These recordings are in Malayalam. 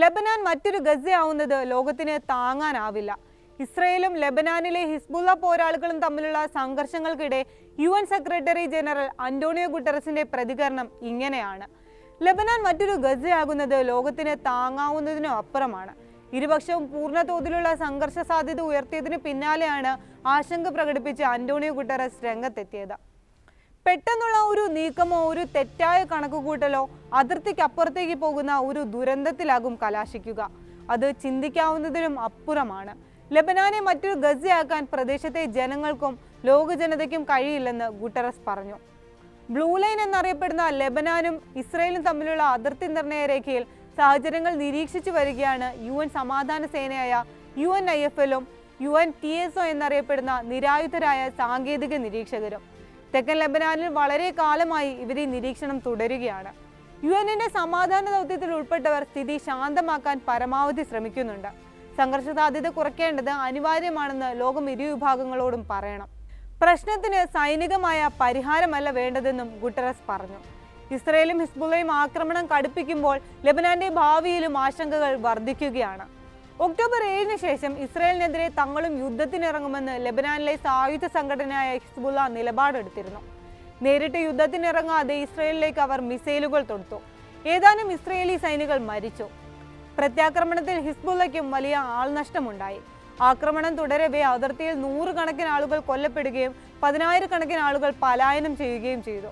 ലബനാൻ മറ്റൊരു ഗസയാവുന്നത് ലോകത്തിന് താങ്ങാനാവില്ല. ഇസ്രയേലും ലബനാനിലെ ഹിസ്ബുള്ള പോരാളികളും തമ്മിലുള്ള സംഘർഷങ്ങൾക്കിടെ U N secretary general Antonio ഗുട്ടറസിന്റെ പ്രതികരണം ഇങ്ങനെയാണ്. ലബനാൻ മറ്റൊരു ഗസയാകുന്നത് ലോകത്തിന് താങ്ങാവുന്നതിനും അപ്പുറമാണ്. ഇരുപക്ഷവും പൂർണ തോതിലുള്ള സംഘർഷ സാധ്യത ഉയർത്തിയതിന് പിന്നാലെയാണ് ആശങ്ക പ്രകടിപ്പിച്ച് അന്റോണിയോ ഗുട്ടറസ് രംഗത്തെത്തിയത്. പെട്ടെന്നുള്ള ഒരു നീക്കമോ ഒരു തെറ്റായ കണക്കുകൂട്ടലോ അതിർത്തിക്കപ്പുറത്തേക്ക് പോകുന്ന ഒരു ദുരന്തത്തിലാകും കലാശിക്കുക. അത് ചിന്തിക്കാവുന്നതിലും അപ്പുറമാണ്. ലബനാനെ മറ്റൊരു ഗസയാക്കാൻ പ്രദേശത്തെ ജനങ്ങൾക്കും ലോക ജനതയ്ക്കും കഴിയില്ലെന്ന് ഗുട്ടറസ് പറഞ്ഞു. ബ്ലൂ ലൈൻ എന്നറിയപ്പെടുന്ന ലബനാനും ഇസ്രയേലും തമ്മിലുള്ള അതിർത്തി നിർണയ രേഖയിൽ സാഹചര്യങ്ങൾ നിരീക്ഷിച്ചു വരികയാണ് യു എൻ സമാധാന സേനയായ യു എൻ ഐ എഫ് എല്ലും U N T S O എന്നറിയപ്പെടുന്ന നിരായുധരായ സാങ്കേതിക നിരീക്ഷകരും. തെക്കൻ ലബനാനിൽ വളരെ കാലമായി ഇവർ ഈ നിരീക്ഷണം തുടരുകയാണ്. യു എന്നിന്റെ സമാധാന ദൗത്യത്തിൽ ഉൾപ്പെട്ടവർ സ്ഥിതി ശാന്തമാക്കാൻ പരമാവധി ശ്രമിക്കുന്നുണ്ട്. സംഘർഷ സാധ്യത കുറയ്ക്കേണ്ടത് അനിവാര്യമാണെന്ന് ലോകം ഇരുവിഭാഗങ്ങളോടും പറയണം. പ്രശ്നത്തിന് സൈനികമായ പരിഹാരമല്ല വേണ്ടതെന്നും ഗുട്ടറസ് പറഞ്ഞു. ഇസ്രയേലും ഹിസ്ബുള്ളയും ആക്രമണം കടുപ്പിക്കുമ്പോൾ ലബനാന്റെ ഭാവിയിലും ആശങ്കകൾ വർദ്ധിക്കുകയാണ്. ഒക്ടോബർ ഏഴിന് ശേഷം ഇസ്രായേലിനെതിരെ തങ്ങളും യുദ്ധത്തിനിറങ്ങുമെന്ന് ലബനാനിലെ സായുധ സംഘടനയായ ഹിസ്ബുള്ള നിലപാടെടുത്തിരുന്നു. നേരിട്ട് യുദ്ധത്തിനിറങ്ങാതെ ഇസ്രയേലിലേക്ക് അവർ മിസൈലുകൾ തൊടുത്തു. ഏതാനും ഇസ്രയേലി സൈനികൾ മരിച്ചു. പ്രത്യാക്രമണത്തിൽ ഹിസ്ബുള്ളയ്ക്കും വലിയ ആൾനഷ്ടമുണ്ടായി. ആക്രമണം തുടരവേ അതിർത്തിയിൽ നൂറുകണക്കിന് ആളുകൾ കൊല്ലപ്പെടുകയും പതിനായിരക്കണക്കിന് ആളുകൾ പലായനം ചെയ്യുകയും ചെയ്തു.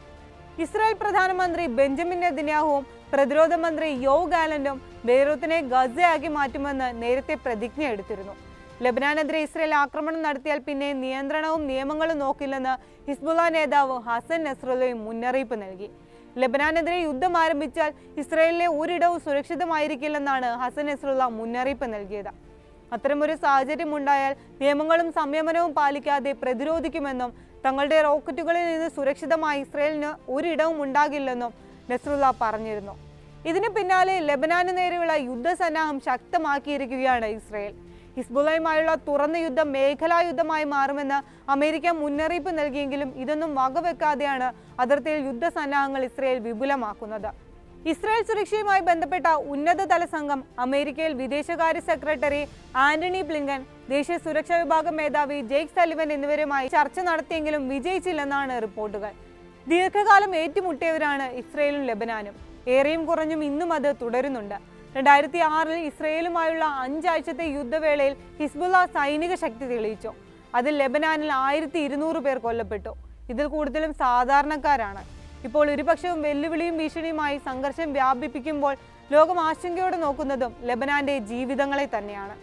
ഇസ്രായേൽ പ്രധാനമന്ത്രി ബെഞ്ചമിൻ നെതന്യാഹുവും പ്രതിരോധ മന്ത്രി യോ ഗാലൻഡും ബെയ്റൂത്തിനെ ഗസയാക്കി മാറ്റുമെന്ന് നേരത്തെ പ്രതിജ്ഞ എടുത്തിരുന്നു. ലബനാനെതിരെ ഇസ്രായേൽ ആക്രമണം നടത്തിയാൽ പിന്നെ നിയന്ത്രണവും നിയമങ്ങളും നോക്കില്ലെന്ന് ഹിസ്ബുള്ള നേതാവ് ഹസൻ നസ്രുലയും മുന്നറിയിപ്പ് നൽകി. ലബനാനെതിരെ യുദ്ധം ആരംഭിച്ചാൽ ഇസ്രായേലിലെ ഒരിടവും സുരക്ഷിതമായിരിക്കില്ലെന്നാണ് ഹസൻ നസ്രുള്ള മുന്നറിയിപ്പ് നൽകിയത്. അത്തരമൊരു സാഹചര്യം ഉണ്ടായാൽ നിയമങ്ങളും സംയമനവും പാലിക്കാതെ പ്രതിരോധിക്കുമെന്നും തങ്ങളുടെ റോക്കറ്റുകളിൽ നിന്ന് സുരക്ഷിതമായി ഇസ്രയേലിന് ഒരിടവും ഉണ്ടാകില്ലെന്നും നസ്രുല്ല പറഞ്ഞിരുന്നു. ഇതിന് പിന്നാലെ ലബനാന് നേരെയുള്ള യുദ്ധസന്നാഹം ശക്തമാക്കിയിരിക്കുകയാണ് ഇസ്രയേൽ. ഹിസ്ബുള്ളയുമായുള്ള തുറന്ന യുദ്ധം മേഖലാ യുദ്ധമായി മാറുമെന്ന് അമേരിക്ക മുന്നറിയിപ്പ് നൽകിയെങ്കിലും ഇതൊന്നും വകവെക്കാതെയാണ് അതിർത്തിയിൽ യുദ്ധസന്നാഹങ്ങൾ ഇസ്രയേൽ വിപുലമാക്കുന്നത്. ഇസ്രായേൽ സുരക്ഷയുമായി ബന്ധപ്പെട്ട ഉന്നതതല സംഘം അമേരിക്കയിൽ വിദേശകാര്യ സെക്രട്ടറി ആന്റണി ബ്ലിങ്കൻ ദേശീയ സുരക്ഷാ വിഭാഗം മേധാവി ജെയ്ക് സലിവൻ എന്നിവരുമായി ചർച്ച നടത്തിയെങ്കിലും വിജയിച്ചില്ലെന്നാണ് റിപ്പോർട്ടുകൾ. ദീർഘകാലം ഏറ്റുമുട്ടിയവരാണ് ഇസ്രയേലും ലബനാനും. ഏറെയും കുറഞ്ഞും ഇന്നും അത് തുടരുന്നുണ്ട്. രണ്ടായിരത്തി ആറിൽ ഇസ്രയേലുമായുള്ള അഞ്ചാഴ്ചത്തെ യുദ്ധവേളയിൽ ഹിസ്ബുള്ള സൈനിക ശക്തി തെളിയിച്ചു. അതിൽ ലെബനാനിൽ ആയിരത്തി ഇരുന്നൂറ് പേർ കൊല്ലപ്പെട്ടു. ഇതിൽ കൂടുതലും സാധാരണക്കാരാണ്. ഇപ്പോൾ ഇരുപക്ഷവും വെല്ലുവിളിയും ഭീഷണിയുമായി സംഘർഷം വ്യാപിപ്പിക്കുമ്പോൾ ലോകം ആശങ്കയോടെ നോക്കുന്നതും ലബനാന്റെ ജീവിതങ്ങളെ തന്നെയാണ്.